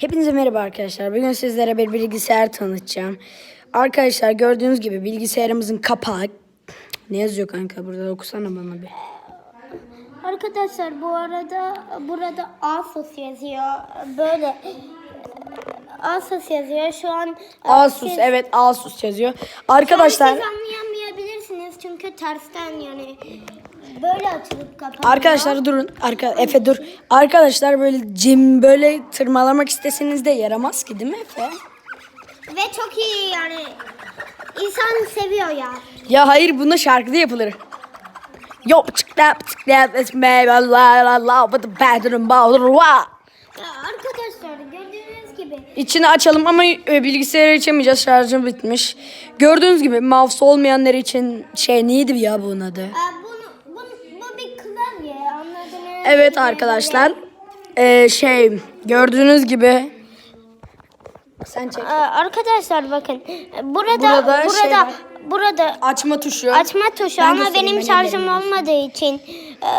Hepinize merhaba arkadaşlar. Bugün sizlere bir bilgisayar tanıtacağım. Arkadaşlar gördüğünüz gibi bilgisayarımızın kapağı. Ne yazıyor kanka burada okusana bana bir. Arkadaşlar bu arada burada Asus yazıyor. Böyle Asus yazıyor. Şu an Asus siz- evet Asus yazıyor. Şu Arkadaşlar an siz anlayamayabilirsiniz çünkü tersten yani böyle açılıp kapanıyor. arkadaşlar durun. Arka Efe dur. Arkadaşlar böyle cim böyle tırmalamak isteseniz de yaramaz ki değil mi Efe? ve çok iyi yani insan seviyor ya. Ya hayır bunda şarkıda yapılır. Yo çıklap çıklap esme la la la with the bedroom bowler wa. Ya gördüğünüz gibi İçini açalım ama e, bilgisayarı açamayacağız şarjım bitmiş. Gördüğünüz gibi mouse olmayanlar için şey neydi ya bunun adı? bunu, bunu, bu bir klavye anladınız. Evet arkadaşlar. e, şey gördüğünüz gibi. Sen çek. Ee, Arkadaşlar bakın burada Burada burada şey var. burada Açma tuşu. açma tuşu Ben ama göstereyim, benim ben şarjım olmadığı için e,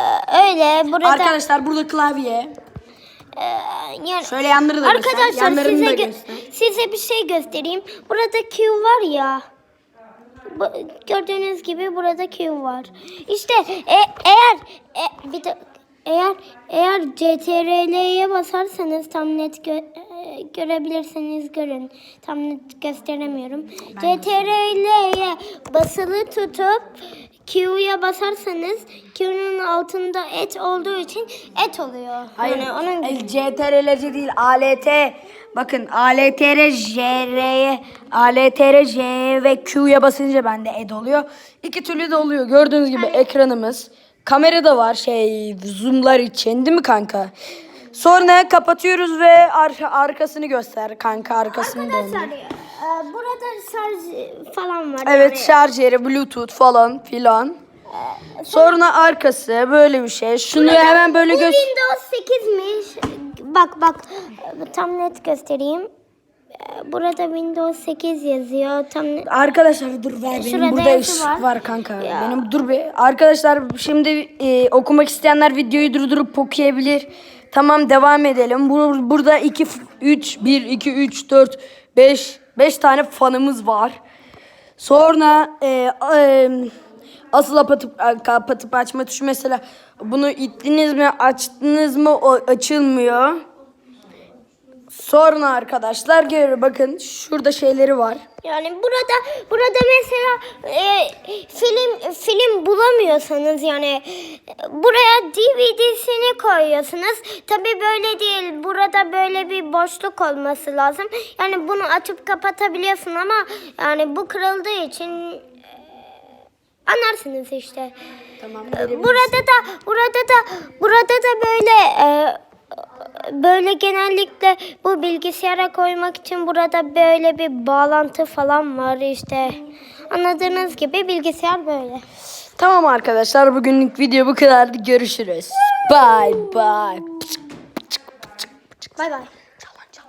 öyle burada Arkadaşlar burada klavye. E, yani Şöyle yanları da göster. arkadaşlar Yanlarını size da gö- göster. size bir şey göstereyim. Burada Q var ya. Bu, gördüğünüz gibi burada Q var. İşte e, eğer e, bir de eğer eğer CTRL'ye basarsanız tam net gö- e, görebilirsiniz görün. Tam net gösteremiyorum. CTRL'ye basılı tutup Q'ya basarsanız Q'nun altında et olduğu için et oluyor. Hayır. Yani onun CTRL'ci değil ALT. Bakın ALTR JR'ye ALTR J ve Q'ya basınca bende ed oluyor. İki türlü de oluyor. Gördüğünüz gibi ekranımız. Kamera da var şey zoomlar için değil mi kanka? Sonra kapatıyoruz ve ar- arkasını göster kanka arkasını dön. Arkadaşlar e, burada şarj falan var. Evet yani. şarj yeri bluetooth falan filan. Sonra arkası böyle bir şey. Şunu hemen böyle Bu göz Windows 8'miş. Bak bak tam net göstereyim. E, Burada Windows 8 yazıyor. Tam. Arkadaşlar dur ver benim Şurada burada iş var. var, kanka. Ya. Benim dur bir. Arkadaşlar şimdi e, okumak isteyenler videoyu durdurup okuyabilir. Tamam devam edelim. Bu, burada 2 3 1 2 3 4 5 5 tane fanımız var. Sonra e, e, asıl kapatıp kapatıp açma tuşu mesela bunu ittiniz mi açtınız mı o açılmıyor. Sonra arkadaşlar geri bakın şurada şeyleri var. Yani burada burada mesela e, film film bulamıyorsanız yani buraya DVD'sini koyuyorsunuz. Tabi böyle değil. Burada böyle bir boşluk olması lazım. Yani bunu açıp kapatabiliyorsun ama yani bu kırıldığı için e, anlarsınız işte. Tamam. Burada da burada da burada da böyle e, böyle genellikle bu bilgisayara koymak için burada böyle bir bağlantı falan var işte. Anladığınız gibi bilgisayar böyle. Tamam arkadaşlar bugünlük video bu kadardı. Görüşürüz. Bye bye. Bay bay. Çalan çal.